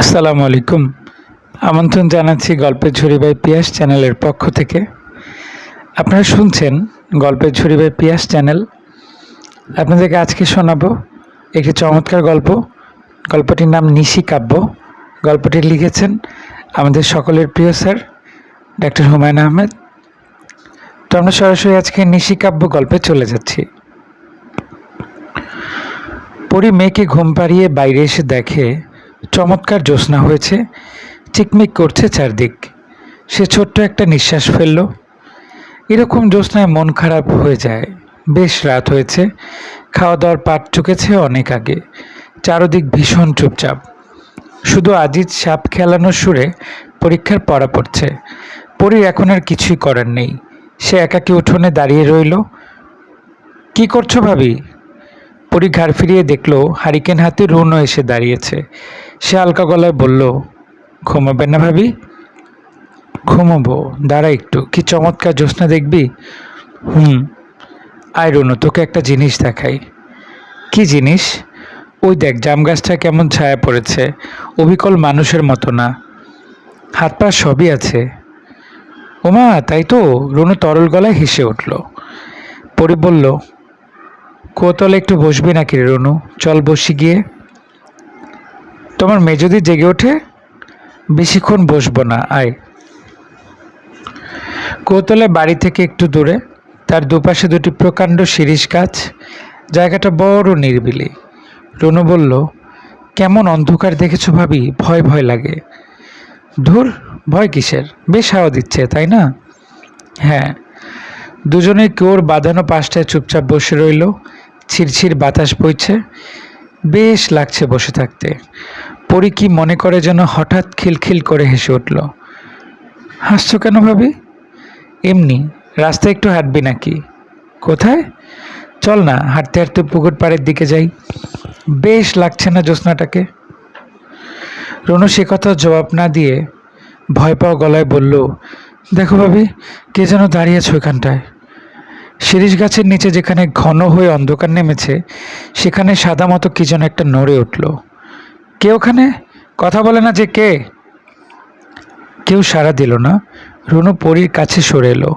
আসসালামু আলাইকুম। আমন্ত্রণ জানাচ্ছি গল্পের ঝুড়ি বাই পিয়াস চ্যানেলের পক্ষ থেকে। আপনারা শুনছেন গল্পের ঝুড়ি বাই পিয়াস চ্যানেল। আপনাদেরকে আজকে শোনাবো একটি চমৎকার গল্প। গল্পটির নাম নিশি কাব্য। গল্পটি লিখেছেন আমাদের সকলের প্রিয় স্যার, ডাক্তার হুমায়ুন আহমেদ। তো আমরা সরাসরি আজকে নিশি কাব্য গল্পে চলে যাচ্ছি। পরি মেয়েকে ঘুম পাড়িয়ে বাইরে এসে দেখে চমৎকার জ্যোৎস্না হয়েছে, চিকমিক করছে চারদিক। সে ছোট্ট একটা নিঃশ্বাস ফেলল। এরকম জ্যোৎস্নায় মন খারাপ হয়ে যায়। বেশ রাত হয়েছে। খাওয়া দাওয়ার পাট চুকেছে অনেক আগে। চারদিক ভীষণ চুপচাপ। শুধু আজিজ সাপ খেলানোর সুরে পরীক্ষার পড়া পড়ছে। পরীর এখন আর কিছুই করার নেই। সে একাকী উঠোনে দাঁড়িয়ে রইল। কি করছ ভাবি? পরি ঘাড় ফিরিয়ে দেখল হারিকেন হাতে রুনও এসে দাঁড়িয়েছে। সে হালকা গলায় বলল, ঘুমাবেন না ভাবি? ঘুমাবো, দাঁড়া একটু, কি চমৎকার জ্যোৎস্না দেখবি? হুম, আয় রুনু, তোকে একটা জিনিস দেখাই। কি জিনিস? ওই দেখ, জাম গাছটা কেমন ছায়া পড়েছে, অবিকল মানুষের মতো না। হাত পা সবই আছে। ওমা, তাই তো? রুনু তরল গলায় হেসে উঠল। পরি বলল কোতলে একটু বসবি নাকি রনু? চল বসি গিয়ে। তোমার মেয়ে যদি জেগে ওঠে, বেশিক্ষণ বসবো না, আয়। কোতলে বাড়ি থেকে একটু দূরে, তার দুপাশে দুটি প্রকাণ্ড শিরিষ গাছ, জায়গাটা বড় নিরিবিলি। রনু বলল, কেমন অন্ধকার দেখেছ ভাবি? ভয় ভয় লাগে। ধুর, ভয় কিসের? বেশ হাওয়া দিচ্ছে, তাই না? হ্যাঁ। দুজনে কেউর বাঁধানো পাশটায় চুপচাপ বসে রইল। ছিরছির বাতাস বইছে, বেশ লাগছে বসে থাকতে। পরি কি মনে করে যেন হঠাৎ খিলখিল করে হেসে উঠল, হাসছো কেন ভাবি? এমনি, রাস্তায় একটু হাঁটবি নাকি? কোথায়? চল না, হাঁটতে হাঁটতে পুকুর পাড়ের দিকে যাই। বেশ লাগছে না জ্যোৎস্নাটাকে? রনু সে কথা জবাব না দিয়ে ভয় পাওয়া গলায় বলল, দেখো ভাবি, কে যেন দাঁড়িয়ে আছে ওইখানটায়? শিরিষ গাছের নিচে যেখানে ঘন হয়ে অন্ধকার নেমেছে, সেখানে সাদা মতো কি যেন একটা নড়ে উঠল। কে ওখানে? কথা বলে না যে কে? কেউ সাড়া দিল না। রুনু পরীর কাছে সরে এলো।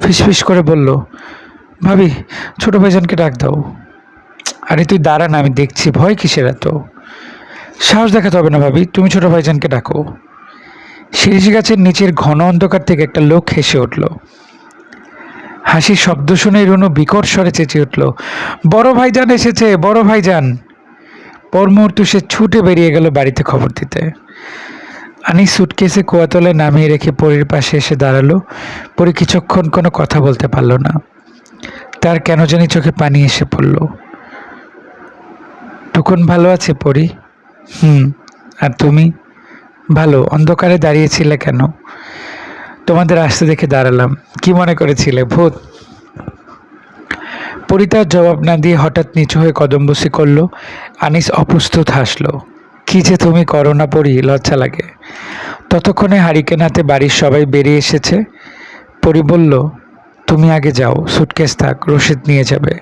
ফিসফিস করে বলল, ভাবি, ছোট ভাইজানকে ডাক দাও। আরে তুই দাঁড়া না, আমি দেখছি। ভয় কিসের এত? সাহস দেখাতে হবে না ভাবি, তুমি ছোট ভাইজানকে ডাকো। শিরিষ গাছের নিচের ঘন অন্ধকার থেকে একটা লোক হেসে উঠল। হাসির শব্দ শুনে রুনু বিকট স্বরে চেঁচিয়ে উঠল, বড় ভাইজান এসেছে, বড় ভাইজান! পর মুহূর্তে সে ছুটে বেরিয়ে গেল বাড়িতে খবর দিতে। আনি সুটকেসে কুয়াতলে নামিয়ে রেখে পরীর পাশে এসে দাঁড়াল। পরি কিছুক্ষণ কোনো কথা বলতে পারল না। তার কেন জানি চোখে পানি এসে পড়ল। টুকুন ভালো আছে পরি? হুম, আর তুমি? ভালো, অন্ধকারে দাঁড়িয়েছিলে কেন? তোমাদের আসতে দেখে দাঁড়ালাম। কি মনে করেছিলে, ভূত? পরিতার জবাব না দিয়ে হঠাৎ নিচু হয়ে কদমবসি করল। আনিস অপ্রস্তুত হাসলো, কি যে তুমি করো না পড়ি লজ্জা লাগে। ততক্ষণে হারিকেন হাতে বাড়ির সবাই বেরিয়ে এসেছে। পরি বলল, তুমি আগে যাও, সুটকেস থাক, রশিদ নিয়ে যাবে।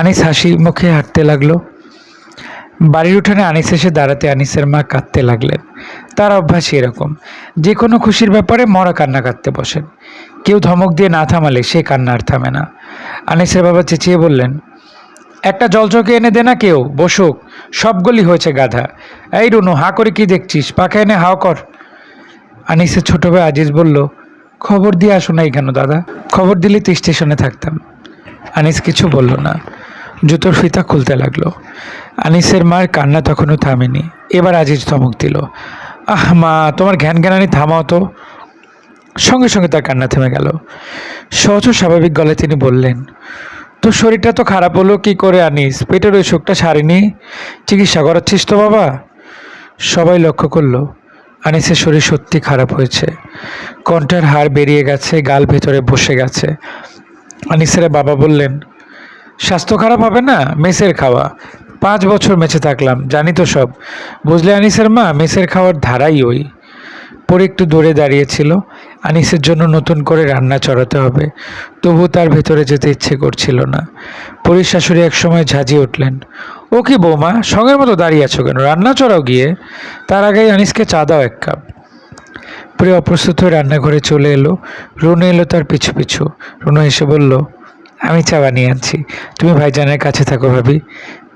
আনিস হাসি মুখে হাঁটতে লাগল। বাড়ির উঠানে আনিস এসে দাঁড়াতে আনিসের মা কাঁদতে লাগলেন। তার অভ্যাসই এরকম, যে কোনো খুশির ব্যাপারে মরা কান্না কাঁদতে বসেন। কেউ ধমক দিয়ে না থামালে সে কান্না আর থামে না। আনিসের বাবা চেঁচিয়ে বললেন, একটা জলচকে এনে দে না কেউ, বসুক সবগুলি হয়েছে গাধা। এই রুনু, হা করে কি দেখছিস? পাখা এনে হাও কর। আনিসের ছোট ভাই আজিজ বলল, খবর দিয়ে আসো নাই কেন দাদা? খবর দিলে তো স্টেশনে থাকতাম। আনিস কিছু বলল না। জুতোর ফিতা খুলতে লাগল। আনিসের মার কান্না তখনও থামেনি। এবার আজিজ ধমক দিল, আহ মা, তোমার ঘ্যান জ্ঞানানি থামাও তো। সঙ্গে সঙ্গে তার কান্না থেমে গেল। সহজ স্বাভাবিক গলায় তিনি বললেন তোর শরীরটা তো খারাপ হলো কি করে আনিস? পেটের ওই শোকটা সারেনি? চিকিৎসা করাচ্ছিস তো বাবা? সবাই লক্ষ্য করল, আনিসের শরীর সত্যি খারাপ হয়েছে। কণ্ঠার হাড় বেরিয়ে গেছে, গাল ভেতরে বসে গেছে। আনিসের বাবা বললেন স্বাস্থ্য খারাপ হবে না? মেসের খাওয়া। পাঁচ বছর মেসে থাকলাম, জানি তো সব। বুঝলে আনিসের মা, মেসের খাওয়ার ধারাই ওই। পরে একটু দূরে দাঁড়িয়েছিল। আনিসের জন্য নতুন করে রান্না চড়াতে হবে। তবু তার ভেতরে যেতে ইচ্ছে করছিল না। পরীর শাশুড়ি একসময় ঝাঁজিয়ে উঠলেন। ও কি বৌমা, সঙ্গের মতো দাঁড়িয়ে আছো কেন? রান্না চড়াও গিয়ে? তার আগেই আনিসকে চা দাও এক কাপ। পরে অপ্রস্তুত হয়ে রান্নাঘরে চলে এলো। রুনু এলো তার পিছু পিছু। রুনু এসে বলল আমি চা বানিয়ে আনছি। তুমি ভাইজানের কাছে থাকো ভাবি।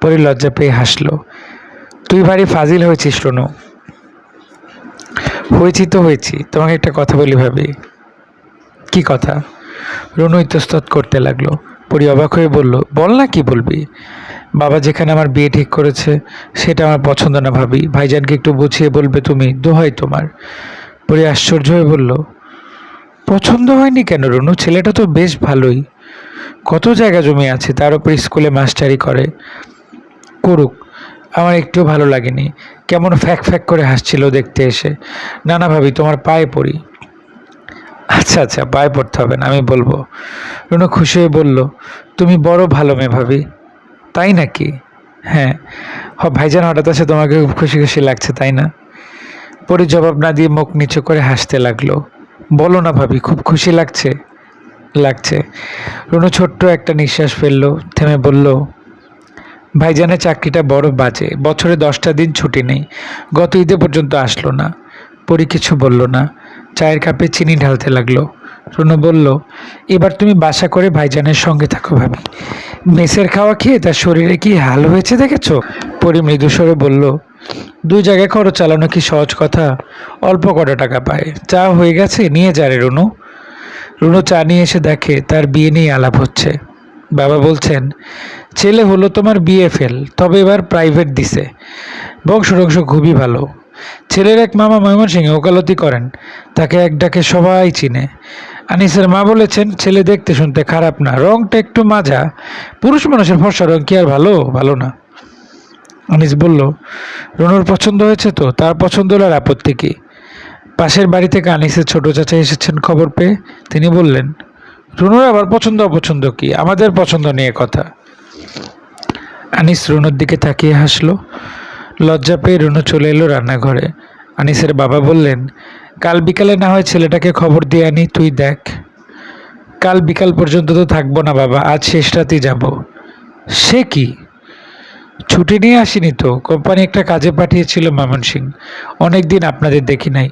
পরে লজ্জা পেয়ে হাসলো। তুই ভারী ফাজিল হয়েছিস, রুনু। হয়েছি তো হয়েছি, তোমাকে একটা কথা বলি ভাবি। কি কথা? রুনু ইতস্তত করতে লাগল। পরি অবাক হয়ে বলল, বল না কি বলবি? বাবা যেখানে আমার বিয়ে ঠিক করেছে, সেটা আমার পছন্দ না ভাবি। ভাইজানকে একটু বুঝিয়ে বলবে তুমি, দোহাই তোমার। পরি আশ্চর্য হয়ে বলল, পছন্দ হয়নি কেন রনু? ছেলেটা তো বেশ ভালোই। কত জায়গা জমি আছে, তার উপর স্কুলে মাস্টারি করে? করুক, আমার একটুও ভালো লাগেনি। কেমন ফ্যাক ফ্যাক করে হাসছিল দেখতে এসে। না না ভাবি, তোমার পায়ে পড়ি। আচ্ছা আচ্ছা পায়ে পড়তে হবে না, আমি বলব। রুনু খুশি হয়ে বলল, তুমি বড় ভালো মেয়ে ভাবি। তাই নাকি? হ্যাঁ। হ, ভাইজান হঠাৎ আছে তোমাকে খুব খুশি খুশি লাগছে, তাই না? পরি জবাব না দিয়ে মুখ নিচু করে হাসতে লাগল। বলো না ভাবি, খুব খুশি লাগছে? লাগছে। রুনু ছোট্ট একটা নিঃশ্বাস ফেলল, থেমে বলল, ভাইজানের চাকরিটা বড় বাজে, বছরে দশটা দিন ছুটি নেই, গত ঈদে পর্যন্ত আসলো না। পরি কিছু বলল না, চায়ের কাপে চিনি ঢালতে লাগল। রুনু বলল, এবার তুমি বাসা করে ভাইজানের সঙ্গে থাকো ভাবি। মেসের খাওয়া খেয়ে তার শরীরে কি হাল হয়েছে দেখেছ? পরি মৃদুস্বরে বলল, দুই জায়গায় খরচ চালানো কি সহজ কথা? অল্প কটা টাকা পায়। চা হয়ে গেছে, নিয়ে যা রে রুনু। রুনু চা নিয়ে এসে দেখে তার বিয়ে নিয়ে আলাপ হচ্ছে। বাবা বলছেন, ছেলে হলো তোমার বিয়ে ফেল, তবে এবার প্রাইভেট দিছে। বংশ টংশ খুবই ভালো। ছেলের এক মামা ময়মনসিংহে ওকালতি করেন, তাকে এক ডাকে সবাই চিনে। আনিসের মা বলেছেন, ছেলে দেখতে শুনতে খারাপ না, রংটা একটু মাজা, পুরুষ মানুষের ফর্সা রং কি আর ভালো? ভালো না। আনিস বলল, রনুর পছন্দ হয়েছে তো, তার পছন্দ হলে আর আপত্তি কি? পাশের বাড়ি থেকে আনিসের ছোট চাচা এসেছেন খবর পেয়ে তিনি বললেন, রুনুর আবার পছন্দ অপছন্দ কি? আমাদের পছন্দ নিয়ে কথা। আনিস রুনুর দিকে তাকিয়ে হাসলো। লজ্জা পেয়ে রুনু চলে এলো রান্নাঘরে। আনিসের বাবা বললেন, কাল বিকালে না হয় ছেলেটাকে খবর দিয়ে আনি, তুই দেখ। কাল বিকাল পর্যন্ত তো থাকব না বাবা, আজ শেষ রাতেই যাব। সে কি? ছুটি নিয়ে আসিনি তো, কোম্পানি একটা কাজে পাঠিয়েছিল ময়মনসিং অনেক দিন আপনাদের দেখি নাই।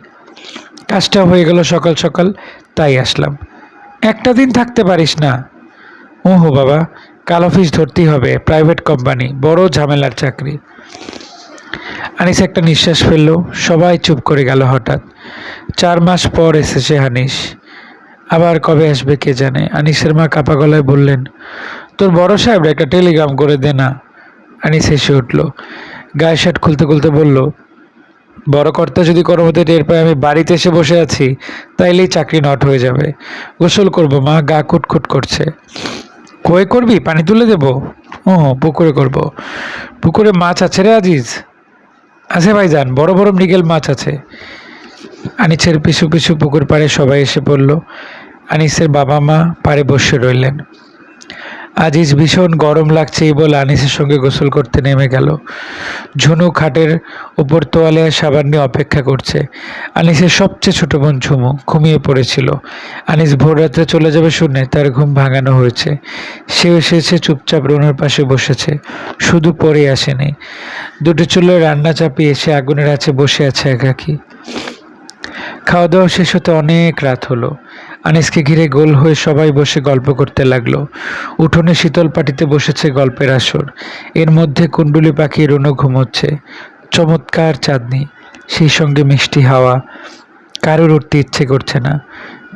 কাজটা হয়ে গেল সকাল সকাল, তাই আসলাম। একটা দিন থাকতে পারিস না। ওহো বাবা, কাল অফিস ধরতেই হবে প্রাইভেট কোম্পানি বড় ঝামেলার চাকরি। আনিস একটা নিঃশ্বাস ফেলল, সবাই চুপ করে গেল হঠাৎ। চার মাস পর এসেছে হানিস আবার কবে আসবে কে জানে? আনিসের মা কাপা গলায় বললেন, তোর বড় সাহেব একটা টেলিগ্রাম করে দে না। আনিস এসে উঠল, গায়ে শার্ট খুলতে খুলতে বলল বড় কর্তা যদি কোনো মতে টের পায়, আমি বাড়িতে এসে বসে আছি, তাইলেই চাকরি নট হয়ে যাবে। গোসল করব, মা গা কুটকুট করছে। কয়ে করবি? পানি তুলে দেবো? ও, পুকুরে করব। পুকুরে মাছ আছে রে আজিজ? আছে ভাইজান, বড় বড় মৃগেল মাছ আছে। আনিসের পিছু পিছু পুকুর পাড়ে সবাই এসে পড়ল। আনিসের বাবা মা পাড়ে বসে রইলেন। আজিজ ভীষণ গরম লাগছে এই বলে আনিসের সঙ্গে গোসল করতে নেমে গেল। ঝুনু খাটের উপর তোয়ালে সাবান নিয়ে অপেক্ষা করছে। আনিসের সবচেয়ে ছোট বোন ঝুমু ঘুমিয়ে পড়েছিল। আনিস ভোর রাত্রে চলে যাবে শুনে তার ঘুম ভাঙানো হয়েছে। সেও এসেছে, চুপচাপ রুনুর পাশে বসেছে। শুধু পরে আসেনি। দুটো চুলো রান্না চাপিয়ে এসে আগুনের আছে বসে আছে একাকি। খাওয়া দাওয়া শেষ হতে অনেক রাত হলো। আনিসকে ঘিরে গোল হয়ে সবাই বসে গল্প করতে লাগল। উঠোনে শীতল পাটিতে বসেছে গল্পের আসর। এর মধ্যে কুণ্ডুলি পাখি রুনো ঘুমোচ্ছে। চমৎকার চাঁদনি, সেই সঙ্গে মিষ্টি হাওয়া। কারোর উঠতে ইচ্ছে করছে না।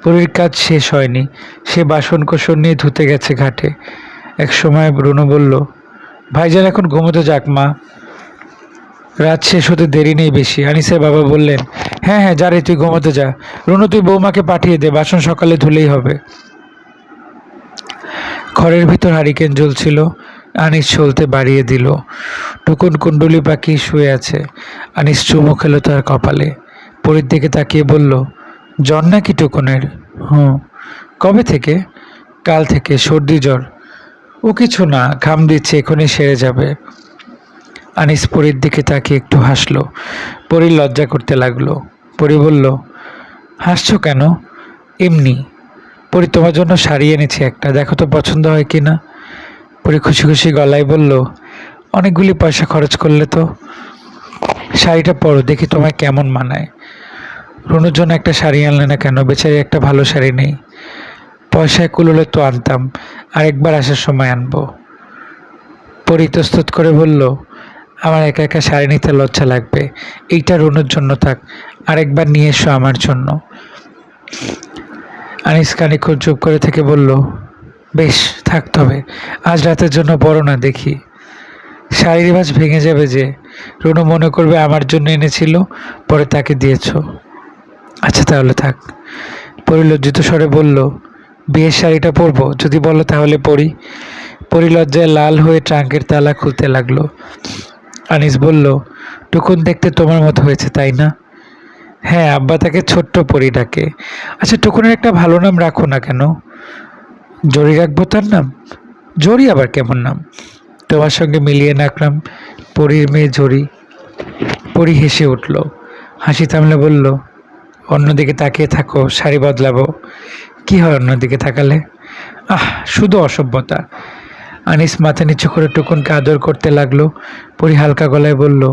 পুরীর কাজ শেষ হয়নি। সে বাসন কোসন নিয়ে ধুতে গেছে ঘাটে। এক সময় রুনো বলল, ভাইজান এখন ঘুমোতে যাক মা। রাত শেষ হতে দেরি নেই বেশি। আনিসের বাবা বললেন হ্যাঁ হ্যাঁ যা রে, তুই ঘুমোতে যা। রুনু, তুই বৌমাকে পাঠিয়ে দে, বাসন সকালে ধুলেই হবে। ঘরের ভিতর হারিকেন জ্বলছিল, আনিস চলতে বাড়িয়ে দিল। টুকুন কুণ্ডুলি পাখি শুয়ে আছে। আনিস চুমু খেলো তার কপালে। পরীর দিকে তাকিয়ে বলল, জ্বর নাকি টুকুনের? হুম। কবে থেকে? কাল থেকে, সর্দি জ্বর। ও কিছু না, ঘাম দিচ্ছে, এখনই সেরে যাবে। আনিস পরীর দিকে তাকিয়ে একটু হাসলো। পরী লজ্জা করতে লাগল। পরী বলল, হাসছো কেন? এমনি। পরি, তোমার জন্য শাড়ি এনেছি একটা। দেখো তো পছন্দ হয় কি না? পরি খুশি খুশি গলায় বলল, অনেকগুলি পয়সা খরচ করলে তো শাড়িটা পরো, দেখি তোমায় কেমন মানায়। রনুর জন্য একটা শাড়ি আনলে না কেন? বেচারি একটা ভালো শাড়ি নেই। পয়সায় কুলোলে তো আনতাম। আরেকবার আসার সময় আনব। পরিতস্তুত করে বলল আমার একা একা শাড়ি নিতে লজ্জা লাগবে। এইটা রনুর জন্য থাক, আরেকবার নিয়ে এসো আমার জন্য। আনিস খানিক্ষণ চুপ করে থেকে বলল, বেশ থাকতে হবে আজ রাতের জন্য বড় না দেখি। শাড়ির ভাজ ভেঙে যাবে যে, রুনু মনে করবে আমার জন্য এনেছিল, পরে তাকে দিয়েছ। আচ্ছা তাহলে থাক। পরিলজ্জিত স্বরে বলল, বিয়ের শাড়িটা পরবো? যদি বলো তাহলে পরি। পরিলজ্জায় লাল হয়ে ট্রাঙ্কের তালা খুলতে লাগল। আনিস বলল, টুকুন দেখতে তোমার মতো হয়েছে, তাই না? হ্যাঁ আব্বা তাকে ছোট্ট পরি ডাকে। আচ্ছা টুকুনের একটা ভালো নাম রাখো না কেন? জরি রাখব তার নাম? জরি আবার কেমন নাম? তোমার সঙ্গে মিলিয়ে রাখলাম, পরীর মেয়ে জরি। পরি হেসে উঠল। হাসি থামলে বলল, অন্যদিকে তাকিয়ে থাকো, শাড়ি বদলাবো। কী হয় অন্যদিকে তাকালে? আহ, শুধু অসভ্যতা। আনিস মাথা নিচু করে টুকুনকে আদর করতে লাগল। পরি হালকা গলায় বলল,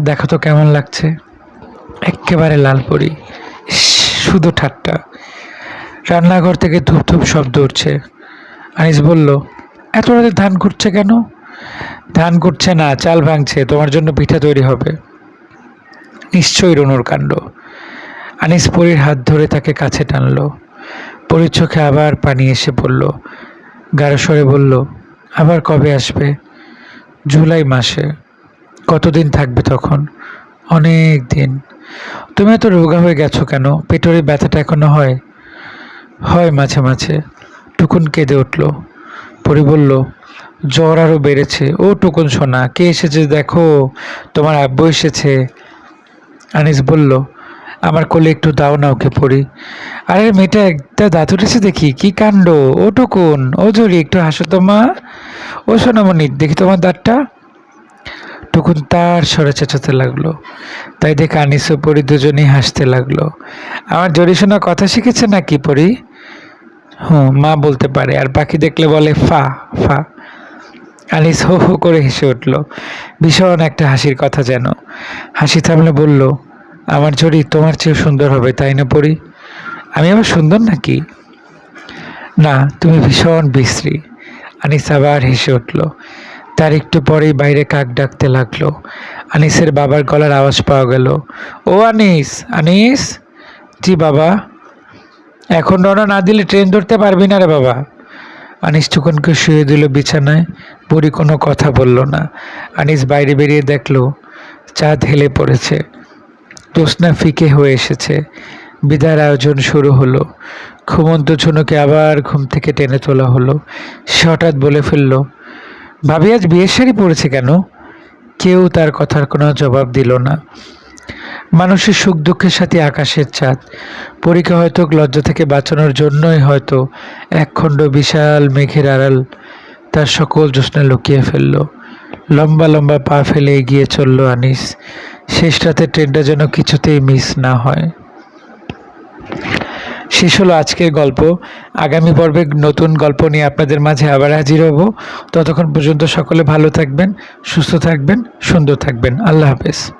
দেখো তো কেমন লাগছে। একেবারে লাল পরি। শুধু ঠাট্টা। রান্নাঘর থেকে ধূপ ধূপ শব্দ উঠছে। আনিস বলল, এত রাতে ধান ঘুরছে কেন? ধান ঘুরছে না, চাল ভাঙছে, তোমার জন্য পিঠা তৈরি হবে। নিশ্চয়ই রনুর কাণ্ড। আনিস পরীর হাত ধরে তাকে কাছে টানলো। পরীর চোখে আবার পানি এসে পড়ল। গাঢ় স্বরে বলল আবার কবে আসবে? জুলাই মাসে। কতদিন থাকবে তখন? অনেক দিন। তুমি এত রোগা হয়ে গেছো কেন? পেটরে ব্যথাটা এখনও হয়? হয় মাঝে মাঝে। টুকুন কেঁদে উঠল। পরি বলল, জ্বর আরও বেড়েছে। ও টুকুন সোনা, কে এসেছে দেখো? তোমার আব্বু এসেছে। আনিস বলল আমার কোলে একটু দাও না ওকে পড়ি আরে মেয়েটা, একটা দাঁত উঠেছে দেখি। কি কাণ্ড? ও টুকুন ও জড়ি একটু হাসো তো মা। ও সোনামণি, দেখি তোমার দাঁতটা। টুকুন তার সরে চেঁচাতে লাগল। তাই দেখে আনিস, পরি দুজনেই হাসতে লাগল। আমার জড়ি শোনা কথা শিখেছে না নাকি পরি? হুম, মা বলতে পারে। আর পাখি দেখলে বলে, ফা ফা। আনিস হো হো করে হেসে উঠল। ভীষণ একটা হাসির কথা যেন। হাসি থামলে বলল আমার ঝড়ি তোমার চেয়েও সুন্দর হবে, তাই না পড়ি আমি আবার সুন্দর নাকি? না, তুমি ভীষণ বিশ্রী। আনিস আবার হেসে উঠল। তার একটু পরেই বাইরে কাক ডাকতে লাগল। আনিসের বাবার গলার আওয়াজ পাওয়া গেল। ও আনিস আনিস? জি বাবা। এখন রওনা না দিলে ট্রেন ধরতে পারবি না রে বাবা। আনিস টুকনকে শুয়ে দিল বিছানায়। বুড়ি কোনো কথা বলল না। আনিস বাইরে বেরিয়ে দেখল, চাঁদ হেলে পড়েছে। জ্যোৎস্না ফিকে হয়ে এসেছে। বিদার আয়োজন শুরু হলো। ঘুমন্ত ঝুনুকে আবার ঘুম থেকে টেনে তোলা হলো। সে হঠাৎ বলে ফেলল, ভাবি, আজ বিয়ের শাড়ি পড়েছে কেন? কেউ তার কথার কোনো জবাব দিল না। মানুষের সুখ দুঃখের সাথে আকাশের চাঁদ। পরীক্ষা হয়তো লজ্জা থেকে বাঁচানোর জন্যই হয়তো একখণ্ড বিশাল মেঘের আড়াল তার সকল জ্যোৎস্না লুকিয়ে ফেলল। লম্বা লম্বা পা ফেলে এগিয়ে চলল আনিস। শেষ রাতে ট্রেনটা যেন কিছুতেই মিস না হয়। শেষ হলো আজকের গল্প। আগামী পর্বে নতুন গল্প নিয়ে আপনাদের মাঝে আবার হাজির হব। ততক্ষণ পর্যন্ত সকলে ভালো থাকবেন, সুস্থ থাকবেন, সুন্দর থাকবেন। আল্লাহ হাফেজ।